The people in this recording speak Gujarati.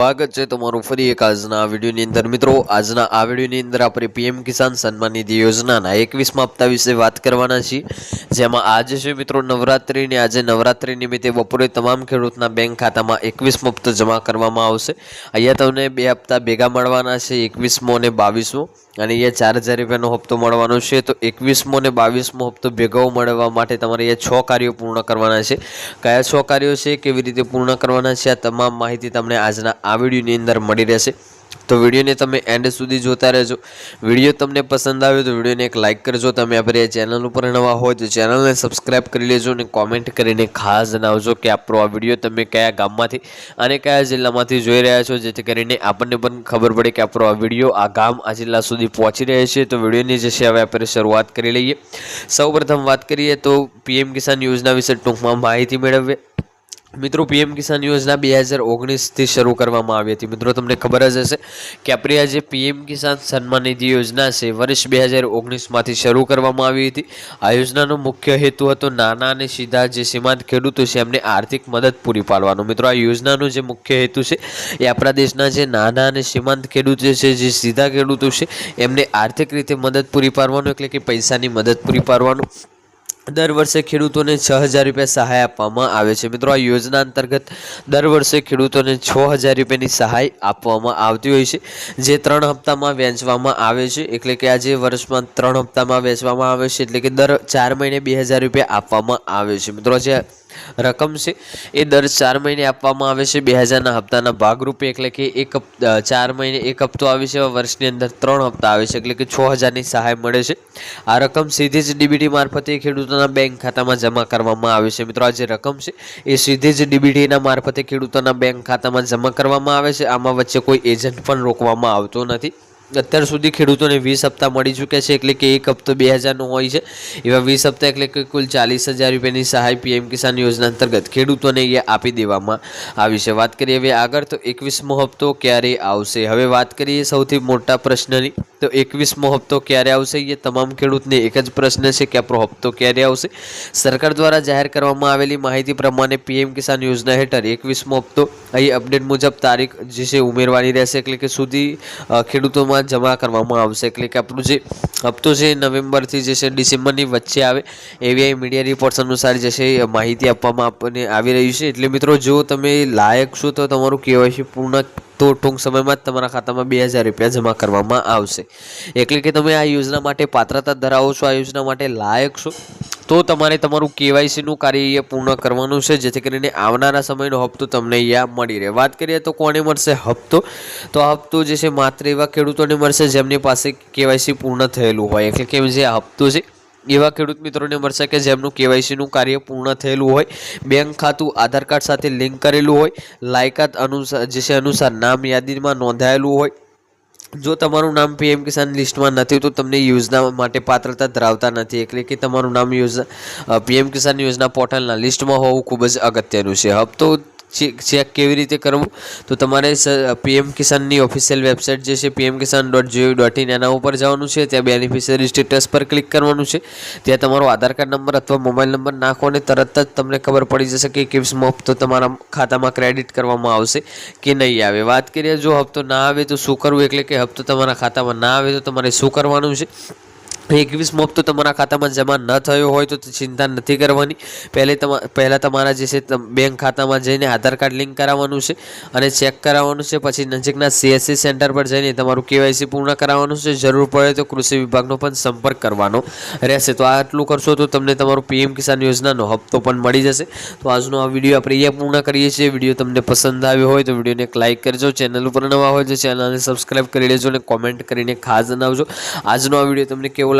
સ્વાગત છે તમારું ફરી એક આજના વિડીયોની અંદર. મિત્રો, આજના આ વિડીયોની અંદર આપણે પીએમ કિસાન સન્માન નિધિ યોજનાના એકવીસમાં હપ્તા વિશે વાત કરવાના છીએ. જેમાં આજે છે મિત્રો નવરાત્રિને આજે નવરાત્રિ નિમિત્તે બપોરે તમામ ખેડૂતના બેંક ખાતામાં એકવીસમો હપ્તો જમા કરવામાં આવશે. અહીંયા તમને બે હપ્તા ભેગા મળવાના છે, એકવીસમો અને બાવીસમો. અને અહીંયા ચાર હજાર રૂપિયાનો હપ્તો મળવાનો છે. તો એકવીસમો અને બાવીસમો હપ્તો ભેગો મળવા માટે તમારે અહીંયા છ કાર્યો પૂર્ણ કરવાના છે. કયા છ કાર્યો છે, કેવી રીતે પૂર્ણ કરવાના છે, આ તમામ માહિતી તમને આજના આ વિડીયોની અંદર મળી રહેશે. તો વિડીયોને તમે એન્ડ સુધી જોતા રહેજો. વીડિયો તમને પસંદ આવ્યો તો વિડીયોને એક લાઇક કરજો. તમે આપણે ચેનલ ઉપર નવા હોય તો ચેનલને સબસ્ક્રાઇબ કરી લેજો અને કોમેન્ટ કરીને ખાસ જણાવજો કે આપણો આ વીડિયો તમે કયા ગામમાંથી અને કયા જિલ્લામાંથી જોઈ રહ્યા છો. જેથી કરીને આપણને પણ ખબર પડે કે આપણો આ વીડિયો આ ગામ, આ જિલ્લા સુધી પહોંચી રહ્યો છે. તો વિડીયોની જે છે હવે આપણે શરૂઆત કરી લઈએ. સૌપ્રથમ વાત કરીએ તો પીએમ કિસાન યોજના વિશે ટૂંકમાં માહિતી મેળવીએ. મિત્રો, પીએમ કિસાન યોજના બે હજાર ઓગણીસથી શરૂ કરવામાં આવી હતી. મિત્રો, તમને ખબર જ હશે કે આપણી આ જે પીએમ કિસાન સન્માન નિધિ યોજના છે, વર્ષ બે હજાર ઓગણીસમાંથી શરૂ કરવામાં આવી હતી. આ યોજનાનો મુખ્ય હેતુ હતો નાના અને સીધા જે સીમાંત ખેડૂતો છે, એમને આર્થિક મદદ પૂરી પાડવાનો. મિત્રો, આ યોજનાનો જે મુખ્ય હેતુ છે, એ આપણા દેશના જે નાના અને સીમાંત ખેડૂતો છે, જે સીધા ખેડૂતો છે, એમને આર્થિક રીતે મદદ પૂરી પાડવાનું, એટલે કે પૈસાની મદદ પૂરી પાડવાનું. દર વર્ષે ખેડૂતોને છ હજાર રૂપિયા સહાય આપવામાં આવે છે. મિત્રો, આ યોજના અંતર્ગત દર વર્ષે ખેડૂતોને છ હજાર રૂપિયાની સહાય આપવામાં આવતી હોય છે, જે ત્રણ હપ્તામાં વહેંચવામાં આવે છે. એટલે કે આ જે વર્ષમાં ત્રણ હપ્તામાં વહેંચવામાં આવે છે, એટલે કે દર ચાર મહિને બે હજાર રૂપિયા આપવામાં આવે છે. મિત્રો, જે રકમ છે. એ દર ચાર મહિને આપવામાં આવે છે. બે હજારના હપ્તાના ભાગરૂપે એટલે કે એક ચાર મહિને એક હપ્તો આવે છે. વર્ષની અંદર ત્રણ હપ્તા આવે છે. એટલે કે છ હજારની સહાય મળે છે. આ રકમ સીધી જ ડીબીટી મારફતે ખેડૂતોના બેંક ખાતામાં જમા કરવામાં આવે છે. મિત્રો, આ જે રકમ છે, એ સીધી જ ડીબીટીના મારફતે ખેડૂતોના બેંક ખાતામાં જમા કરવામાં આવે છે. આમાં વચ્ચે કોઈ એજન્ટ પણ રોકવામાં આવતો નથી. અત્યાર સુધી ખેડૂતોને વીસ હપ્તા મળી ચૂક્યા છે, એટલે કે એક હપ્તો બે હજારનો હોય છે. એવા વીસ હપ્તા એટલે કે કુલ ચાલીસ હજાર રૂપિયાની સહાય પીએમ કિસાન યોજના અંતર્ગત ખેડૂતોને એ આપી દેવામાં આવી છે. વાત કરીએ હવે આગળ, તો એકવીસમો હપ્તો ક્યારે આવશે? હવે વાત કરીએ સૌથી મોટા પ્રશ્નની. તો એકવીસમો હપ્તો ક્યારે આવશે? એ તમામ ખેડૂતને એક જ પ્રશ્ન છે કે આપણો હપ્તો ક્યારે આવશે? સરકાર દ્વારા જાહેર કરવામાં આવેલી માહિતી પ્રમાણે પીએમ કિસાન યોજના હેઠળ એકવીસમો હપ્તો અહીં અપડેટ મુજબ તારીખ જે છે ઉમેરવાની રહેશે. એટલે કે સુધી ખેડૂતોમાં જમા કરવામાં આવશે. એટલે કે આપણું જે હપ્તો છે નવેમ્બરથી જે છે ડિસેમ્બરની વચ્ચે આવે. એવી અહીં મીડિયા રિપોર્ટ્સ અનુસાર જે છે માહિતી આપવામાં આપણને આવી રહી છે. એટલે મિત્રો, જો તમે લાયક છો તો તમારું કેવાયસી પૂર્ણ તો ટૂંક સમયમાં જ તમારા ખાતામાં બે હજાર રૂપિયા જમા કરવામાં આવશે. એટલે કે તમે આ યોજના માટે પાત્રતા ધરાવો છો, આ યોજના માટે લાયક છો, તો તમારે તમારું કેવાયસીનું કાર્ય પૂર્ણ કરવાનું છે. જેથી કરીને આવનારા સમયનો હપ્તો તમને અહીંયા મળી રહે. વાત કરીએ તો કોને મળશે હપ્તો? તો હપ્તો જે છે માત્ર એવા ખેડૂતોને મળશે જેમની પાસે કેવાયસી પૂર્ણ થયેલું હોય. એટલે કે જે આ હપ્તો છે એવા ખેડૂત મિત્રોને મળશે કે જેમનું કેવાયસીનું કાર્ય પૂર્ણ થયેલું હોય, બેંક ખાતું, આધાર કાર્ડ સાથે લિંક કરેલું હોય, લાયકાત અનુસાર જે છે અનુસાર નામ યાદીમાં નોંધાયેલું હોય. જો તમારું નામ પીએમ કિસાન લિસ્ટમાં નથી, તો તમને યોજના માટે પાત્રતા ધરાવતા નથી. એટલે કે તમારું નામ યોજના પીએમ કિસાન યોજના પોર્ટલના લિસ્ટમાં હોવું ખૂબ જ અગત્યનું છે. હપ્તો ચેક ચેક કેવી રીતે કરવું? તો તમારે પીએમ કિસાનની ઓફિશિયલ વેબસાઇટ જે છે PM Kisan dot GOV dot in એના ઉપર જવાનું છે. ત્યાં બેનિફિશિયરી સ્ટેટસ પર ક્લિક કરવાનું છે. ત્યાં તમારો આધાર કાર્ડ નંબર અથવા મોબાઈલ નંબર નાખો અને તરત જ તમને ખબર પડી જશે કે કેવ્સમાં હપ્તો તમારા ખાતામાં ક્રેડિટ કરવામાં આવશે કે નહીં આવે. વાત કરીએ જો હપ્તો ના આવે તો શું કરવું? એટલે કે હપ્તો તમારા ખાતામાં ના આવે તો તમારે શું કરવાનું છે? એકવીસ હપ્તો તમારા ખાતામાં જમા ન થયો હોય તો ચિંતા નથી કરવાની. પહેલે પહેલાં તમારા જે છે બેંક ખાતામાં જઈને આધાર કાર્ડ લિંક કરાવવાનું છે અને ચેક કરાવવાનું છે. પછી નજીકના સીએસસી સેન્ટર પર જઈને તમારું કેવાયસી પૂર્ણ કરાવવાનું છે. જરૂર પડે તો કૃષિ વિભાગનો પણ સંપર્ક કરવાનો રહેશે. તો આટલું કરશો તો તમને તમારું પીએમ કિસાન યોજનાનો હપ્તો પણ મળી જશે. તો આજનો આ વીડિયો આપણે અહીંયા પૂર્ણ કરીએ છીએ. વીડિયો તમને પસંદ આવ્યો હોય તો વિડીયોને એક લાઇક કરજો. ચેનલ ઉપર નવા હોય તો ચેનલને સબસ્ક્રાઇબ કરી લેજો અને કોમેન્ટ કરીને ખાસ જણાવજો. આજનો આ વીડિયો તમને કેવો